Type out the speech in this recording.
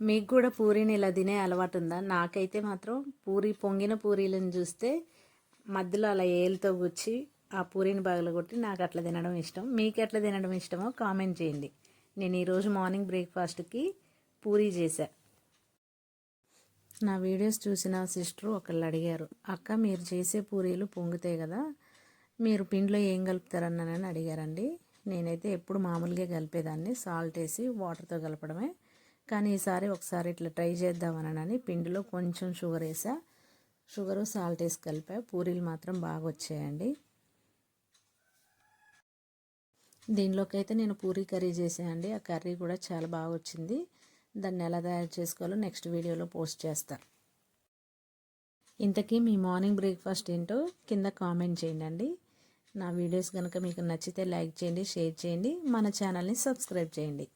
మీకు కూడా పూరీని ఇలా తినే అలవాటు ఉందా? నాకైతే మాత్రం పూరి పొంగిన పూరీలను చూస్తే మధ్యలో అలా ఏలుతో గుచ్చి ఆ పూరీని పగలగొట్టి నాకు అట్లా తినడం ఇష్టం. మీకు ఎట్లా తినడం ఇష్టమో కామెంట్ చేయండి. నేను ఈరోజు మార్నింగ్ బ్రేక్ఫాస్ట్కి పూరీ చేశా. నా వీడియోస్ చూసిన సిస్టర్ ఒకళ్ళు అడిగారు అక్క మీరు చేసే పూరీలు పొంగుతాయి కదా మీరు పిండిలో ఏం కలుపుతారన్నానని అడిగారండి. నేనైతే ఎప్పుడు మామూలుగా కలిపేదాన్ని సాల్ట్ వేసి వాటర్తో కలపడమే. కానీ ఈసారి ఒకసారి ఇట్లా ట్రై చేద్దామనని పిండిలో కొంచెం షుగర్ వేసా. షుగరు సాల్ట్ వేసి కలిపా. పూరీలు మాత్రం బాగా వచ్చాయండి. దీనిలోకి అయితే నేను పూరీ కర్రీ చేసానండి ఆ కర్రీ కూడా చాలా బాగా వచ్చింది. దాన్ని ఎలా తయారు చేసుకోవాలో నెక్స్ట్ వీడియోలో పోస్ట్ చేస్తా. ఇంతకీ మీ మార్నింగ్ బ్రేక్ఫాస్ట్ ఏంటో కింద కామెంట్ చేయండి నా వీడియోస్ కనుక మీకు నచ్చితే లైక్ చేయండి షేర్ చేయండి. మన ఛానల్ని సబ్స్క్రైబ్ చేయండి.